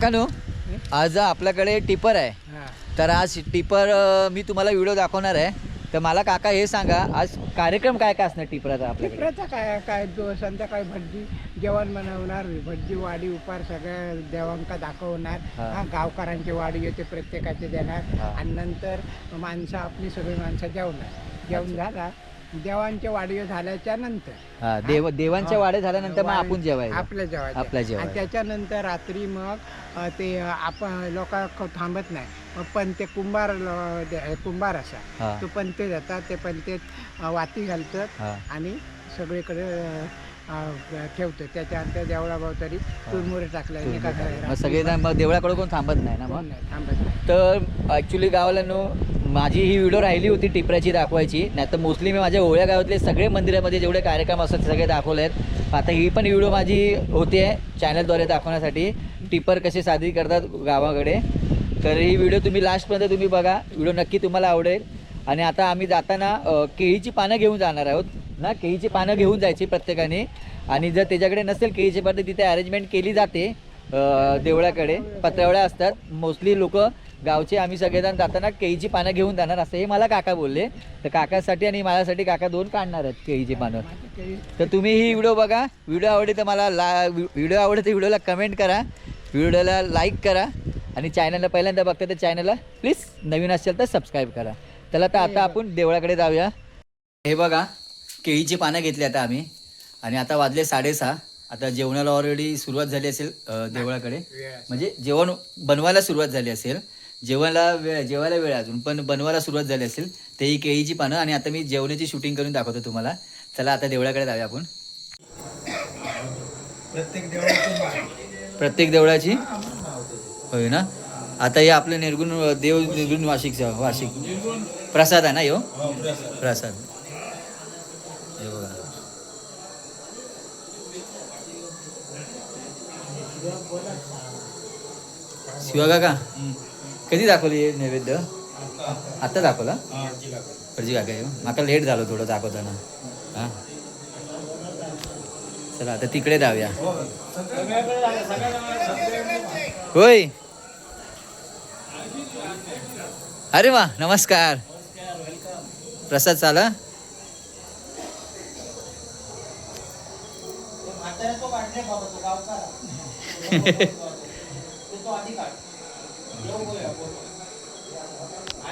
काकानो आज आपल्याकडे टिपर आहे. हा. तर आज टिपर मी तुम्हाला व्हिडिओ दाखवणार आहे. तर मला काका हे सांगा आज कार्यक्रम काय काय असणार टिपराचा आपल्याकडे? प्रथा काय काय जो संध्याकाळी भटजी जेवण बनवणार भटजी वाडी उपार सगळ्या देवांका दाखवणार. गावकऱ्यांची वाडी येते प्रत्येकाचे देणार. आणि नंतर माणसं आपली सगळी माणसं जेवणार. जेवण झाला. देवांच्या वाडी झाल्याच्यानंतर. हा देव देवांच्या वाडे झाल्यानंतर मग आपण जेवायचं. आपल्या जेवायचं. आपल्या आणि जेवायचं. त्याच्यानंतर रात्री मग अ, ते अ, आपण लोक थांबत नाही. मग पण ते कुंभार लो- दे- कुंभार असा. हा. तो पंते जातात ते पंतेत अ, वाती घालतात हा. आणि सगळीकडे अ, अ, ठेवतात. त्याच्यानंतर देवळाभोवतारी तुरमुरे टाकल्या मग सगळेजण मग देवळाकडे कोण थांबत नाही ना मग? थांबत नाही. तर ॲक्च्युली गावाला माझी ही व्हिडिओ राहिली होती टिपऱ्याची दाखवायची. नाही तर मोस्टली मी माझ्या ओळ्या गावातले सगळे मंदिरामध्ये जेवढे कार्यक्रम असतात सगळे दाखवले आहेत. आता ही पण व्हिडिओ माझी होते चॅनलद्वारे दाखवण्यासाठी. टिपर कसे साजरी करतात गावाकडे. तर ही व्हिडिओ तुम्ही लास्टमध्ये तुम्ही बघा. व्हिडिओ नक्की तुम्हाला आवडेल. आणि आता आम्ही जाताना केळीची पानं घेऊन जाणार आहोत. ना केळीची पानं घेऊन जायची प्रत्येकाने. आणि जर त्याच्याकडे नसेल केळीची पानं तिथे अरेंजमेंट केली जाते देवळाकडे. पत्रावळ्या असतात. मोस्टली लोक गावचे आम्ही सगळेजण जाताना केळीची पानं घेऊन जाणार असं हे मला काका बोलले. तर काकासाठी आणि माझ्यासाठी काका दोन काढणार आहेत केळीची पानं. तर तुम्ही ही व्हिडिओ बघा. व्हिडिओ आवडली तर मला ला व्हिडिओ आवडली तर व्हिडिओला कमेंट करा. व्हिडिओला लाईक करा. आणि चॅनलला पहिल्यांदा बघता तर चॅनलला प्लीज नवीन असेल तर सबस्क्राईब करा. त्याला तर आता आपण देवळाकडे जाऊया. हे बघा केळीची पानं घेतली आता आम्ही. आणि आता वाजले साडेसहा. आता जेवणाला ऑलरेडी सुरुवात झाली असेल देवळाकडे. म्हणजे जेवण बनवायला सुरुवात झाली असेल. जेवायला वेळ जेवायला वेळ अजून पण बनवायला सुरुवात झाली असेल ते ही केळीची पानं आणि आता मी जेवणाची शूटिंग करून दाखवतो तुम्हाला. चला आता देवळाकडे जाऊया आपण. प्रत्येक देवाची प्रत्येक देवळाची? होय ना? आता हे आपलं निर्गुण देव निर्गुण वार्षिक वार्षिक. प्रसाद आहे ना प्रसाद. हे बघा. शिवा काका? कधी दाखवली हे नैवेद्य? आत्ता दाखवला? फर्जी काका माका लेट झालो थोडं दाखवताना. हां? चला आता तिकडे जाऊया. होय. अरे वा नमस्कार. प्रसाद चाला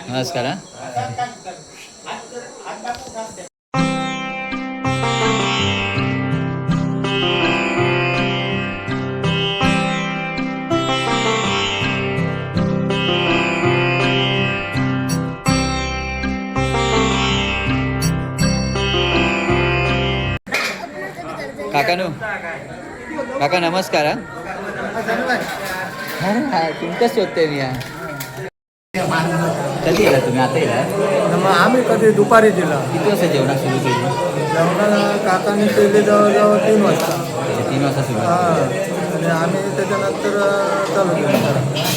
नमस्कार हा. काकानो काका नमस्कार हा. अरे हा, शोधते मी हा कधी येला तुम्ही आता येला मग आम्ही कधी दुपारी दिला? किती वाजता जेवणा सुरू केली जेवणाला काकाने केले जवळजवळ तीन वाजता. अच्छा, तीन वाजता सुरू हा आणि आम्ही त्याच्यानंतर चालू केलं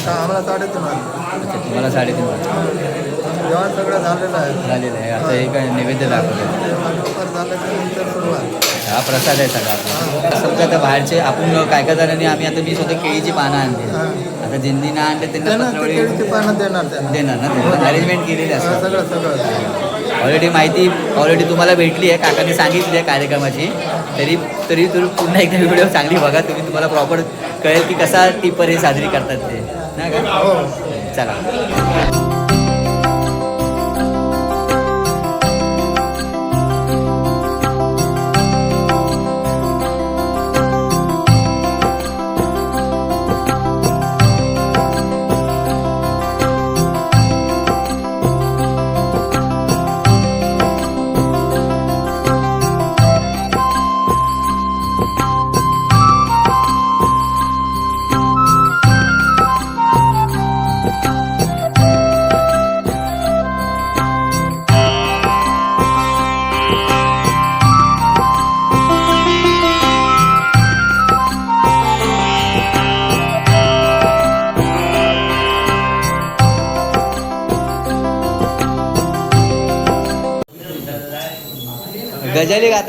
का आम्हाला साडेतीन वाजता अच्छा तुम्हाला साडेतीन वाजता. जेवण सगळं झालेलं आहे. झालेलं आहे. आता हे काय नैवेद्य दाखवलं जेवण लवकर झाल्याच्यानंतर सुरुवात. हा प्रसाद आहे सगळा. समजा आता बाहेरचे आपण काय काय जणांनी आम्ही आता मी स्वतः केळीची पानं आणली. आता ज्यांनी ना आणले त्यांना पानं देणार ना त्यांना अरेंजमेंट केलेली असतात. सगळं सगळं. ऑलरेडी माहिती ऑलरेडी तुम्हाला भेटली आहे. काकांनी सांगितली आहे कार्यक्रमाची. तरी तरी तुम्ही पुन्हा एकदा व्हिडिओ चांगली बघा. तुम्ही तुम्हाला प्रॉपर कळेल की कसा टिपर हे साजरी करतात ते. ना का? हो. चला.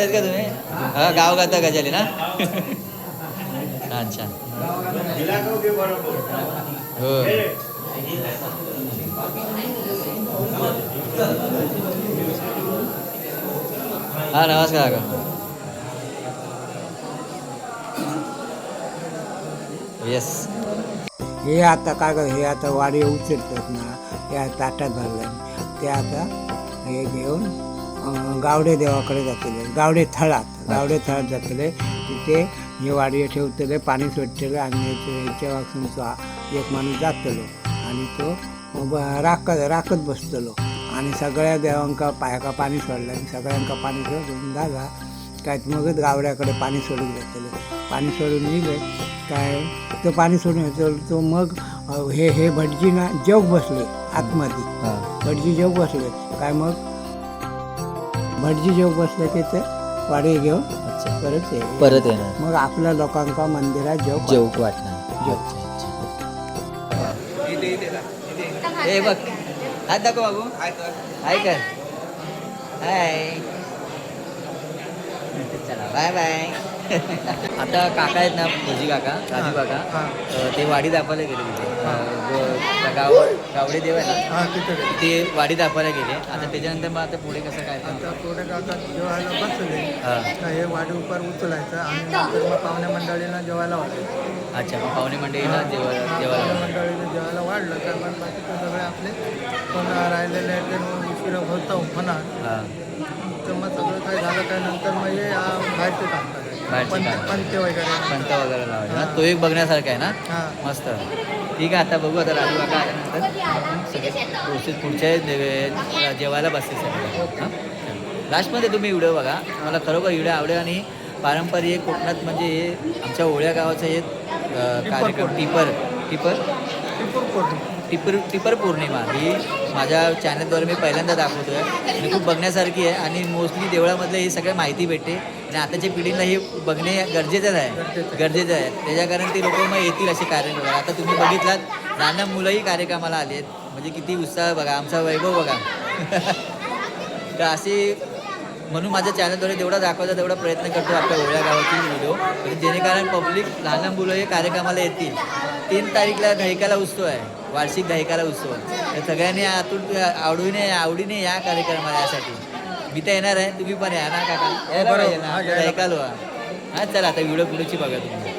गातात का तुम्ही? हा गाव गाता गजाली ना? छान छान हो. हा नमस्कार का येस हे आता काय हे आता वाडे उचलतात ना त्या ताटात भरलं ते आता हे घेऊन गावडे देवाकडे जातले. गावडे थळात गावडे थळात जातले. तिथे हे वाडे ठेवतले पाणी सोडतले आणि याच्या वाचूनचा एक माणूस जातलो. आणि तो राखत राखत बसतलो. आणि सगळ्या देवांका पायाका पाणी सोडलं आणि सगळ्यांका पाणी सोडून झाला. काय मगच गावड्याकडे पाणी सोडून जातले. पाणी सोडून येले काय तो पाणी सोडून येतो तो मग हे हे भटजी ना जेव बसले आतमध्ये. भटजी जेव बसले. काय मग? भटजी जेव बसले की ते वाडे घेऊन अच्छा. परत ये- परत येणार. मग आपल्या लोकांका मंदिरात जेव जेवक वाटणार. जेव. हे बघ. हात दाखव बाबू. हाय कर. हाय. चला बाय बाय. आता काका आहेत ना भुजी काका राजू काका. ते वाडी दाखवायला गेले तिथे. गाव गावडे देव आहे ना. ते वाडी दाखवायला गेले. आता त्याच्यानंतर मग आता पुढे कसं काय आता पुढे आता जेवायला बसले. हां. वाडी उपर उचलायचं आणि नंतर मग पाहुण्या मंडळीला जेवायला वाढायचं. अच्छा मग पाहुणे मंडळीला जेव्हा पाहुण्या मंडळीला जेवायला वाढलं तर मग बाकीचे सगळे आपले कोण राहिलेले उशिरा होता हां. तर मग सगळं काय झालं काय नंतर मग हे बाहेरचे काम पंत वगैरे. पंत वगैरे लावायचा. ना तो एक बघण्यासारखा आहे ना? हां. मस्त. ठीक आहे आता बघू आता राजू काका आल्यानंतर सगळे पुढच्या जेवायला बसते सगळे. लास्टमध्ये तुम्ही व्हिडिओ बघा. मला खरोखर व्हिडिओ आवडेल आणि पारंपरिक कोकणात म्हणजे हे आमच्या ओळ्या गावाचं हे कार्यक्रम टिपर टिपर? टिपूर पौर्णिमा टिपर टिपर पौर्णिमा. ही माझ्या चॅनलद्वारे मी पहिल्यांदा दाखवतो आहे आणि खूप बघण्यासारखी आहे आणि मोस्टली देवळामधलं ही सगळं माहिती भेटते. आणि आताच्या पिढीला हे बघणे गरजेचं आहे. गरजेचं गरजेचं आहे. त्याच्या कारण ती लोक मग येतील असे कार्यक्रम. आता तुम्ही बघितलात लहान मुलंही कार्यक्रमाला आले आहेत म्हणजे किती उत्साह बघा. आमचा वैभव बघा. तर असे म्हणून माझ्या चॅनलद्वारे जेवढा दाखवायचा तेवढा प्रयत्न करतो आपल्या ओळ्या गावातील व्हिडिओ म्हणजे जेणेकरून पब्लिक लहान मुलं हे कार्यक्रमाला येतील. तीन तारीखला घाईकाला उत्सव आहे. वार्षिक घाईकाला उत्सव. तर सगळ्यांनी आतून आवडीने आवडीने या कार्यक्रमाला यासाठी. मी तर येणार आहे. तुम्ही पण या ना काका? यायला बरोबर. पाहिजे ना? हा, हा चला आता व्हिडिओ पुढची बघा तुम्ही.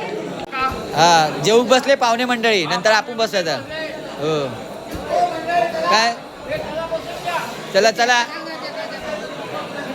हा. जेवून बसले पाहुणे मंडळी. नंतर आपण बसायचं. हो. काय? चला चला.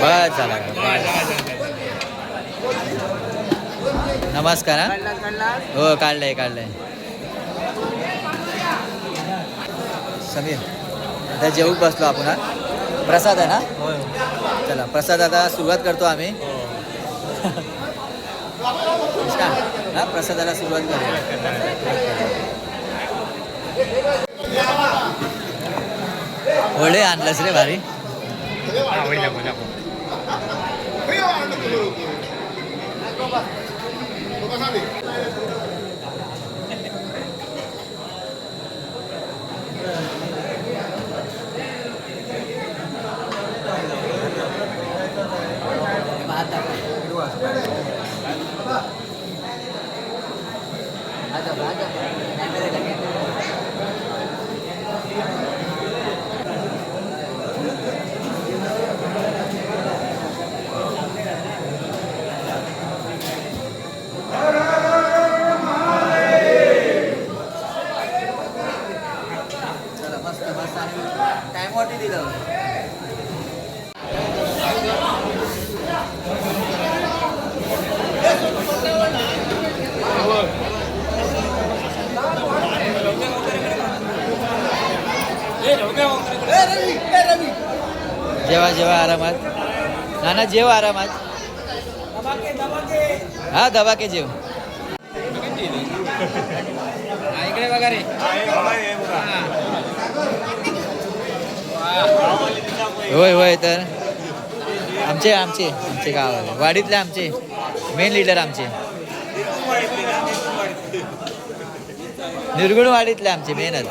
बस झाला नमस्कार हा. हो काढलंय काढलंय. समीर आता जेवू बसलो आपण हा. प्रसाद आहे ना? चला प्रसाद आता सुरुवात करतो आम्ही. स्टार्ट. हा प्रसादाला सुरुवात करूया. वडे आणलंस रे भारी. हा वडी दाखव दाखव चला मस्त मस्त आणि टाइमवरती दिलं जेवा जेवा आरामात. नाना जेव आरामात. हा दबाके जेव. इकडे बघा रे. होय होय तर. आमचे आमचे आमचे गाव वाडीतले आमचे. मेन लीडर आमचे. निर्गुण वाडीतले आमचे मेनच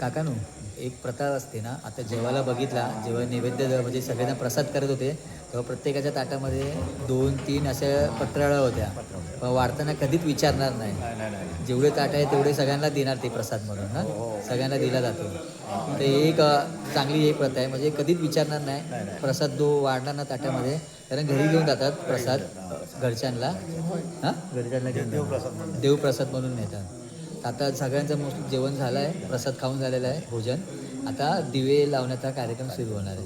काकानू एक प्रथा असते ना आता जेवायला बघितला जेव्हा नैवेद्य म्हणजे सगळ्यांना प्रसाद करत होते तेव्हा प्रत्येकाच्या ताटामध्ये दोन तीन अशा पत्राळ्या होत्या. पण वाढताना कधीच विचारणार नाही. जेवढे ताट आहे तेवढे सगळ्यांना देणार ते प्रसाद म्हणून ना सगळ्यांना दिला जातो. ते एक चांगली एक प्रथा आहे म्हणजे कधीच विचारणार नाही. प्रसाद जो वाढणार ना ताटामध्ये कारण घरी घेऊन जातात प्रसाद घरच्यांना. हां? घरच्यांना. देवप्रसाद म्हणून नेतात. आता सगळ्यांचं मोस्ट जेवण झालं आहे प्रसाद खाऊन झालेलं आहे भोजन. आता दिवे लावण्याचा कार्यक्रम सुरू होणार आहे.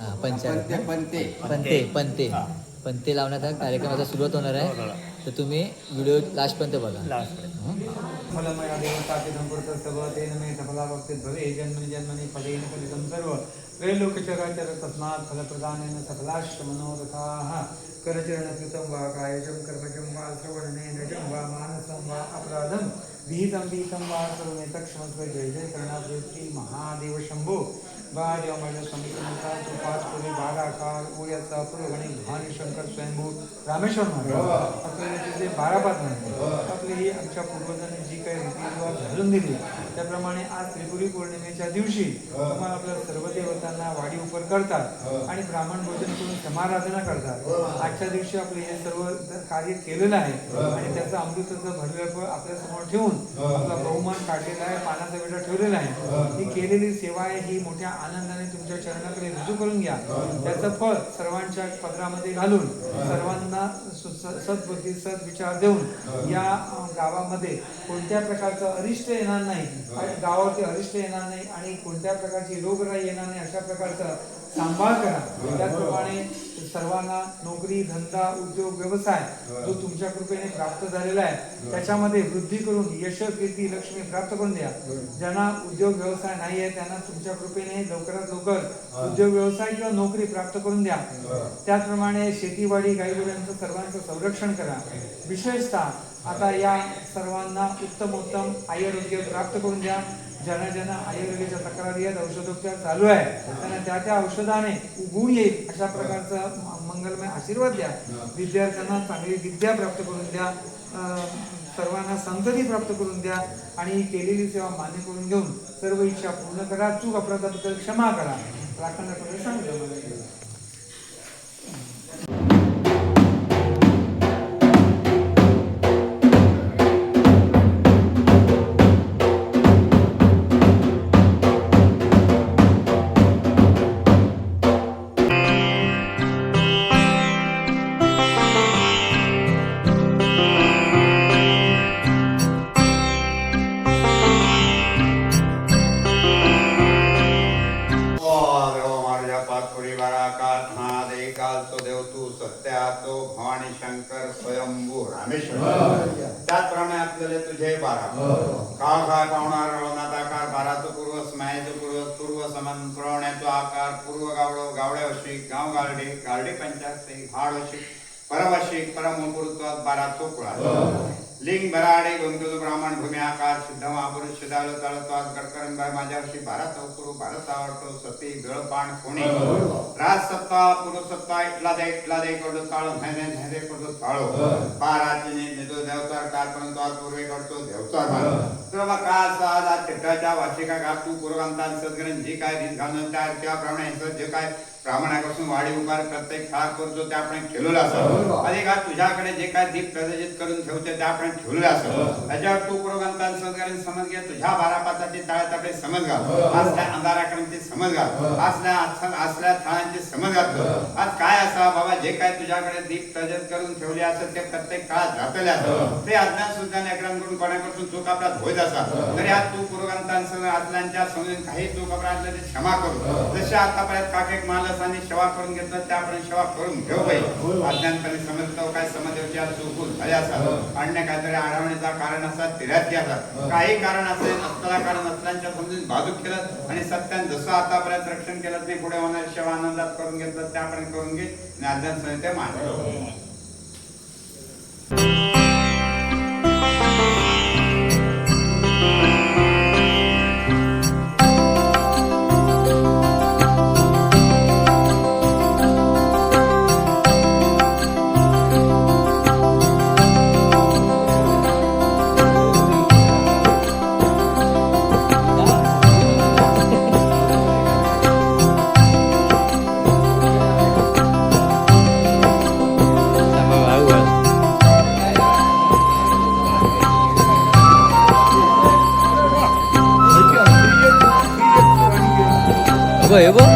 हां पंचायत पंते पंते पंते पंते लावण्याचा कार्यक्रमाचा सुरुवात होणार आहे. तर तुम्ही व्हिडिओ लास्टपर्यंत बघा? फलमया देवतापिदं पुरतस्तव तेन मे सफला भक्तिर् भवे जन्मनि जन्मनि फलेन फलितं सर्व त्रैलोक्यचराचर तस्मात् फलप्रदानेन सफलाश्च मनोरथाः करचरणकृतं वा कायजं कर्मजं वा श्रवणनेनजं वा मानसं वा अपराधं विहितं विहितं वा सर्वमेतक्षमस्व जय जय कर्णावृत्ती महादेव शंभो बाजव माझ्या समितीनुसार तो पाच पुरी बाराकार ओळ्याचा पुरगणी भानी शंकर स्वयंभू रामेश्वर महाराज। आपल्याला तिथे बारा पाच म्हणतो आपली ही आमच्या पूर्वजांनी जी काही रीतिरिवाज घालून दिली त्याप्रमाणे आज त्रिपुरी पौर्णिमेच्या दिवशी तुम्हाला आपल्या सर्व देवतांना वाडी उपर करतात आणि ब्राह्मण भोजन करून समाराधना करतात. आजच्या दिवशी आपले हे सर्व कार्य केलेलं आहे आणि त्याचं अमृताचं भरलं फळ आपल्यासमोर ठेवून आपला बहुमान काढलेला आहे पानाचा विडा ठेवलेला आहे. ही. केलेली सेवा आहे ही मोठ्या आनंदाने तुमच्या चरणाकडे रुजू करून घ्या. त्याचं फळ सर्वांच्या पदरामध्ये घालून सर्वांना सद्बुद्धी सद्विचार देऊन या गावामध्ये कोणत्या प्रकारचं अरिष्ट येणार नाही आणि गावावरती अरिष्ट येणार नाही आणि कोणत्या प्रकारची रोगराई येणार नाही अशा प्रकारचा सांभाळ करा. त्याचप्रमाणे सर्वांना नोकरी धंदा उद्योग व्यवसाय जो तुमच्या कृपेने प्राप्त झालेला आहे त्याच्यामध्ये वृद्धी करून यश कीर्ती लक्ष्मी प्राप्त करून द्या. ज्यांना उद्योग व्यवसाय नाही आहे त्यांना तुमच्या कृपेने लवकरात लवकर उद्योग व्यवसाय किंवा नोकरी प्राप्त करून द्या. त्याचप्रमाणे शेतीवाडी गाईगुड्यांचं सर्वांचं संरक्षण करा. विशेषतः आता या सर्वांना उत्तम उत्तम आयुर्वेद्य प्राप्त करून द्या. ज्यांना ज्यांना आयुर्वेदाच्या तक्रारी आहेत औषधोपचार चालू आहे त्यांना त्या त्या औषधाने उगवून येईल अशा प्रकारचा मंगलमय आशीर्वाद द्या. विद्यार्थ्यांना चांगली विद्या प्राप्त करून द्या. अं, सर्वांना संतती प्राप्त करून द्या आणि ही केलेली सेवा मान्य करून घेऊन सर्व इच्छा पूर्ण करा. चूक अपराधाबद्दल क्षमा करा. राखण्याकडे सांगितलं मला अशी परवाशिक परमपूर्वत्वात बारा चोकुळा लिंग बराडे गंगुल ब्राह्मण भूमी आकार सिद्ध महापुरुष शिदाळ तळत्वात गडकरण बाय माझ्यावर्षी भारत अवकुरु भारत आवडतो सती गळपाण कोणी राज सत्ता पुरुष सत्ता इटला दे इटला दे करतो ताळ महिने महिने करतो ताळो पाराचिने निदो देवतार काल आज पूर्वे करतो देवतार मान तर मग का साज आज चिट्टाच्या वार्षिका का तू पूर्वंतान सदगरण जी काय रीत घालून त्या त्याप्रमाणे हे जे काय ब्राह्मणापासून वाढी उभार प्रत्येक खार करतो ते आपण ठेवलेलं असं अधिक आज तुझ्याकडे जे काय दीप प्रदर्शित करून ठेवते ते आपण ठेवलेलं असं त्याच्यावर तू पूर्वगंतान संस्काराने समज घे तुझ्या बारा पाचाची ताळ्याताकडे समज घाल. असल्या अंधाराकडे समज घाल. असल्या असल्या थाळांची समज घाल आज काय असा बाबा जे काय तुझ्याकडे दीप प्रज्वलित करून ठेवले असत ते प्रत्येक काळात झापले असत. ते अज्ञान सुद्धा लेकरांकडून कोणाकडून चूक अपराध होत असा तरी आज तू पूर्वगंतांसह आजल्यांच्या समजून काही चूक अपराध क्षमा करू. जसे आतापर्यंत काकेक मालसाने सेवा करून घेतलं त्यापर्यंत सेवा करून घेऊ बाई. अज्ञानपणे समजतो काय समज आज चुकून झाले असा अन्य काय तरी आडवणीचा कारण असतात तिराची असतात काही कारण असेल असताना कारण असल्याच्या समजून बाजूक केलं आणि सत्यान जसं आतापर्यंत रक्षण केलं ते पुढे होणार सेवा आनंदात करून घेतलं त्यापर्यंत करून घे आणि अध्ययन संहिते मांडलं बघ हे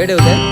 काय ठेवते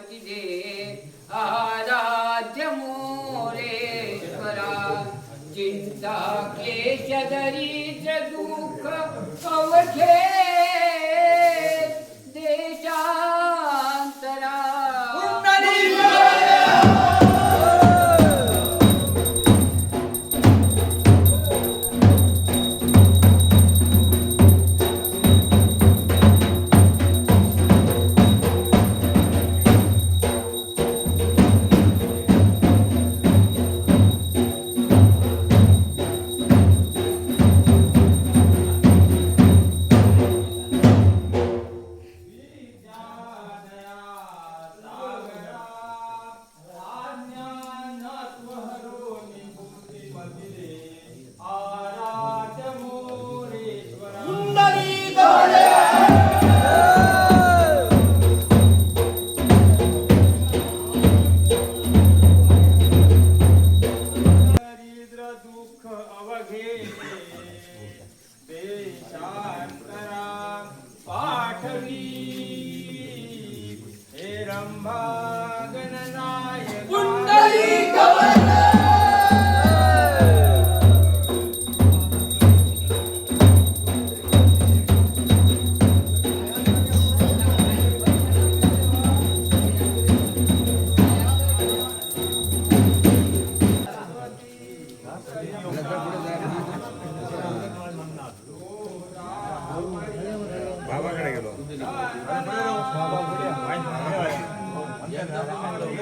भक्तिदे आराध्य मोरेश्वरा चिन्ता क्लेश दरिद्र दुःख अवघे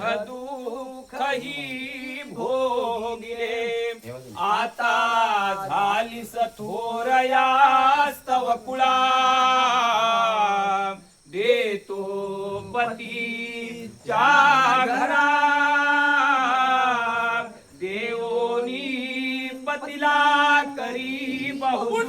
दुःखही भोगिले. आता झालीस थोरयास्तव कुळा. देतो पती घरा. देवोनी पतीला करी बहु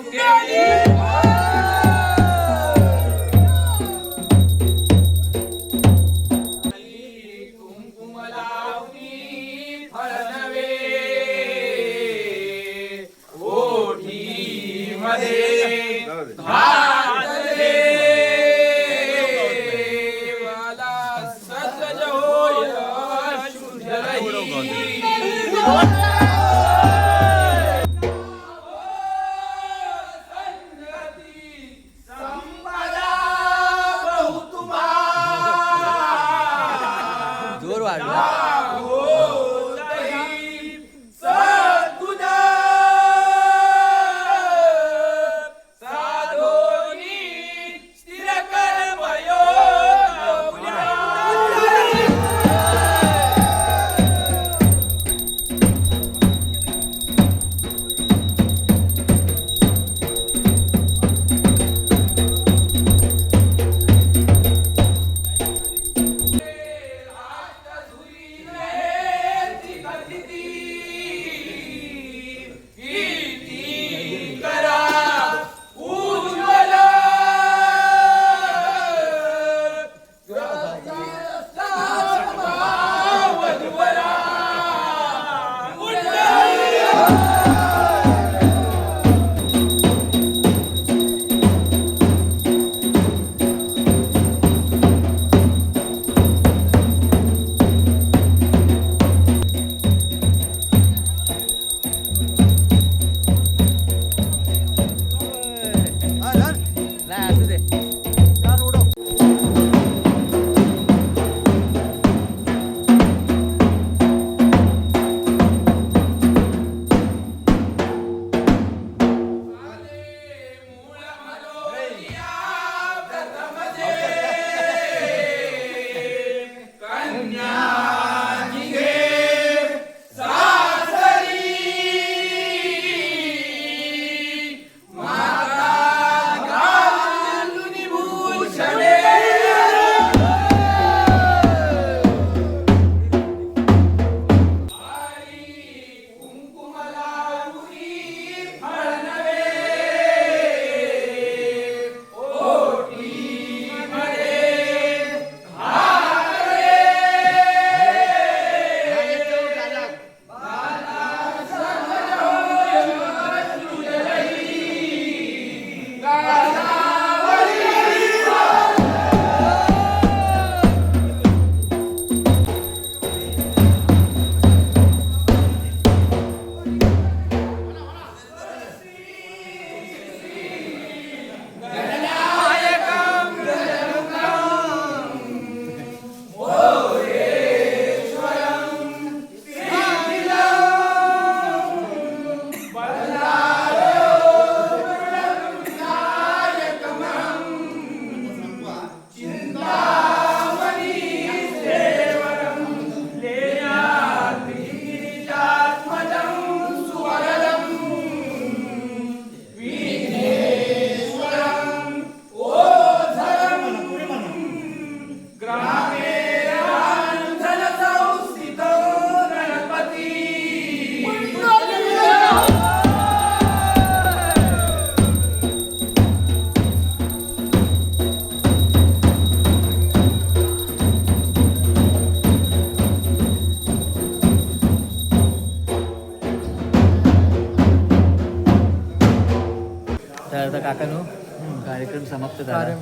कार्यक्रम समाप्त झाला.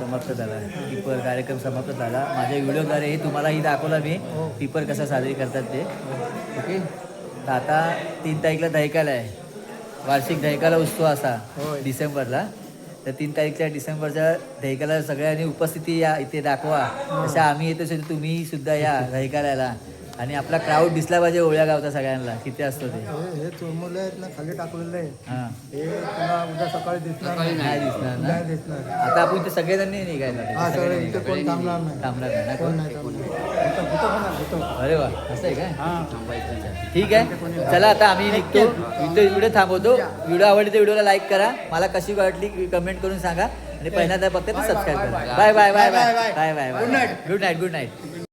समाप्त झाला. टिपर कार्यक्रम समाप्त झाला. माझ्या व्हिडिओद्वारे तुम्हालाही दाखवला मी. टिपर कसा साजरी करतात ते. ओके. तर आता तीन तारीखला दहिकाला आहे. वार्षिक दहिकाला उत्सव असा डिसेंबरला. तर तीन तारीखच्या डिसेंबरच्या दहिकाला सगळ्यांनी उपस्थिती या इथे दाखवा. तसं आम्ही येतो तुम्ही सुद्धा या दहिकाल्याला आणि आपला क्राऊड दिसला पाहिजे ओळ्या गावचा सगळ्यांना. किती असतो ते? हे चुरमुले आहेत ना खाली टाकलेले आहेत. हां. तुला उद्या सकाळी दिसणार नाही. नाही. दिसणार ना? नाही दिसणार आता आपण सगळेजण निघायला हा, सगळे इथे कोण थांबणार नाही. थांबणार नाही ना कोण? नाही. अरे वा असं आहे काय? ठीक आहे. चला आता आम्ही निघतो. इथे व्हिडिओ थांबवतो. व्हिडिओ आवडली तर व्हिडिओला लाईक करा. मला कशी वाटली कमेंट करून सांगा. आणि पहिल्यांदा फक्त सबस्क्राईब करा. Bye bye bye bye bye bye good night good night good night